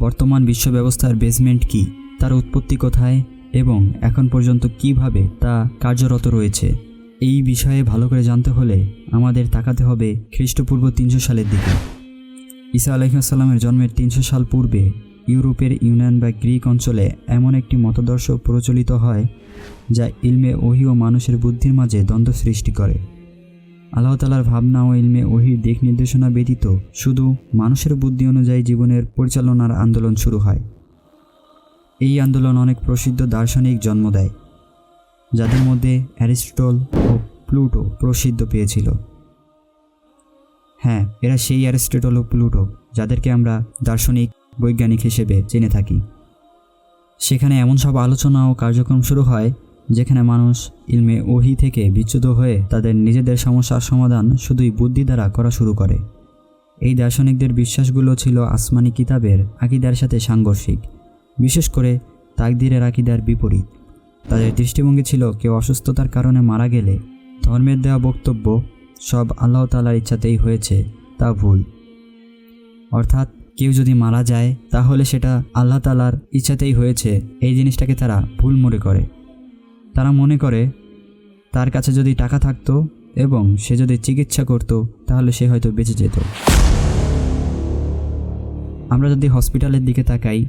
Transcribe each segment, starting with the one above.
বর্তমান বিশ্ব ব্যবস্থার বেসমেন্ট কি, তার উৎপত্তি কোথায়, এবং এখন পর্যন্ত কীভাবে তা কার্যরত রয়েছে? এই বিষয়ে ভালো করে জানতে হলে আমাদের তাকাতে হবে খ্রিস্টপূর্ব তিনশো সালের দিকে। ঈসা আলহিহাসাল্লামের জন্মের তিনশো সাল পূর্বে ইউরোপের ইউনান বা গ্রিক অঞ্চলে এমন একটি মতাদর্শ প্রচলিত হয়, যা ইলমে ওহি ও মানুষের বুদ্ধির মাঝে দ্বন্দ্ব সৃষ্টি করে। আল্লাহ তালার ভাবনা ও ইলমে ওহির দিক নির্দেশনা ব্যতীত শুধু মানুষের বুদ্ধি অনুযায়ী জীবনের পরিচালনার আন্দোলন শুরু হয়। এই আন্দোলন অনেক প্রসিদ্ধ দার্শনিক জন্ম দেয়, যাদের মধ্যে অ্যারিস্টল ও প্লুটো প্রসিদ্ধ পেয়েছিল। হ্যাঁ এরা সেই অ্যারিস্টটল ও প্লুটো যাদেরকে আমরা দার্শনিক বৈজ্ঞানিক হিসেবে জেনে থাকি। সেখানে এমন সব আলোচনা ও কার্যক্রম শুরু হয় যেখানে মানুষ ইলমে ওহি থেকে বিচ্যুত হয়ে তাদের নিজেদের সমস্যার সমাধান শুধুই বুদ্ধি দ্বারা করা শুরু করে। এই দার্শনিকদের বিশ্বাসগুলো ছিল আসমানি কিতাবের আকিদার সাথে সাংঘর্ষিক। বিশেষ করে তাকদিরের আকিদার বিপরীত। তাদের দৃষ্টিভঙ্গি ছিল কেউ অসুস্থতার কারণে মারা গেলে, ধর্মের দেওয়া বক্তব্য, সব আল্লাহ তালার ইচ্ছাতেই হয়েছে, তা ভুল। অর্থাৎ কেউ যদি মারা যায়, তাহলে সেটা আল্লাহ তালার ইচ্ছাতেই হয়েছে, এই জিনিসটাকে তারা ভুল মনে করে। তারা মনে করে, তার কাছে যদি টাকা থাকতো এবং সে যদি চিকিৎসা করত, তাহলে সে হয়তো বেঁচে যেত। আমরা যদি হসপিটালের দিকে তাকাই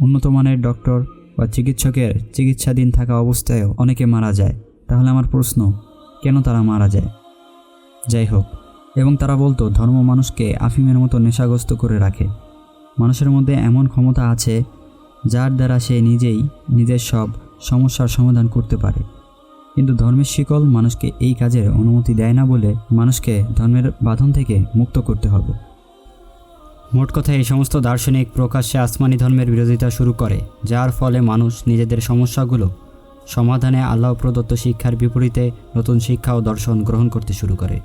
উন্নত মানের ডক্টর বা চিকিৎসকের চিকিৎসাধীন থাকা অবস্থায়ও অনেকে মারা যায়। তাহলে আমার প্রশ্ন, কেন তারা মারা যায়? যাই হোক, এবং তারা বলতো, ধর্ম মানুষকে আফিমের মতো নেশাগ্রস্ত করে রাখে। মানুষের মধ্যে এমন ক্ষমতা আছে, যার দ্বারা সে নিজেই নিজের সব সমস্যার সমাধান করতে পারে। কিন্তু ধর্মের শিকল মানুষকে এই কাজের অনুমতি দেয় না বলে মানুষকে ধর্মের বাঁধন থেকে মুক্ত করতে হবে। মোট কথা এই সমস্ত দার্শনিক প্রকাশ্যে আসমানি ধর্মের বিরোধিতা শুরু করে, যার ফলে মানুষ নিজেদের সমস্যাগুলো সমাধানে আল্লাহ প্রদত্ত শিক্ষার বিপরীতে নতুন শিক্ষা ও দর্শন গ্রহণ করতে শুরু করে।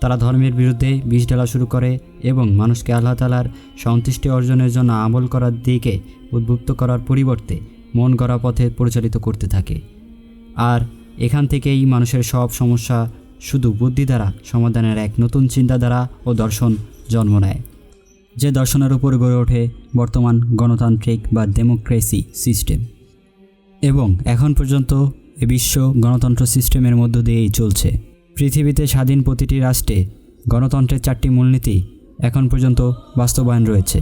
তারা ধর্মের বিরুদ্ধে বিষ ঢালা শুরু করে এবং মানুষকে আল্লাহ তালার সন্তুষ্টি অর্জনের জন্য আমল করার দিকে উদ্বুদ্ধ করার পরিবর্তে মন গড়া পথে পরিচালিত করতে থাকে। আর এখান থেকেই মানুষের সব সমস্যা শুধু বুদ্ধি দ্বারা সমাধানের এক নতুন চিন্তাধারা ও দর্শন জন্ম নেয়। যে দর্শনের উপর গড়ে ওঠে বর্তমান গণতান্ত্রিক বা ডেমোক্রেসি সিস্টেম। এবং এখন পর্যন্ত এ বিশ্ব গণতন্ত্র সিস্টেমের মধ্য দিয়েই চলছে। পৃথিবীতে স্বাধীন প্রতিটি রাষ্ট্রে গণতন্ত্রের চারটি মূলনীতি এখন পর্যন্ত বাস্তবায়ন রয়েছে।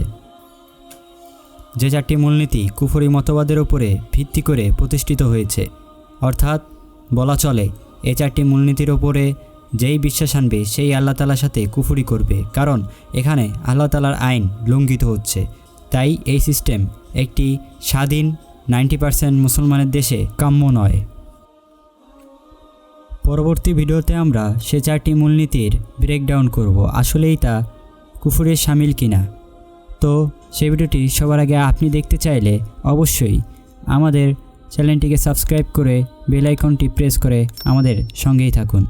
যে চারটি মূলনীতি কুফরি মতবাদের উপরে ভিত্তি করে প্রতিষ্ঠিত হয়েছে। অর্থাৎ বলা চলে, এ চারটি মূলনীতির ওপরে যেই বিশ্বাস আনবে, সেই আল্লাহ তালার সাথে কুফুরি করবে। কারণ এখানে আল্লাহ তালার আইন লঙ্ঘিত হচ্ছে। তাই এই সিস্টেম একটি স্বাধীন নাইনটি পার্সেন্ট মুসলমানের দেশে কাম্য নয়। পরবর্তী ভিডিওতে আমরা সে চারটি মূলনীতির ব্রেকডাউন করব। আসলেই তা কুফুরের সামিল কিনা? তো সেই ভিডিওটি সবার আগে আপনি দেখতে চাইলে অবশ্যই আমাদের চ্যানেলটিকে সাবস্ক্রাইব করে বেল আইকনটি প্রেস করে আমাদের সঙ্গেই থাকুন।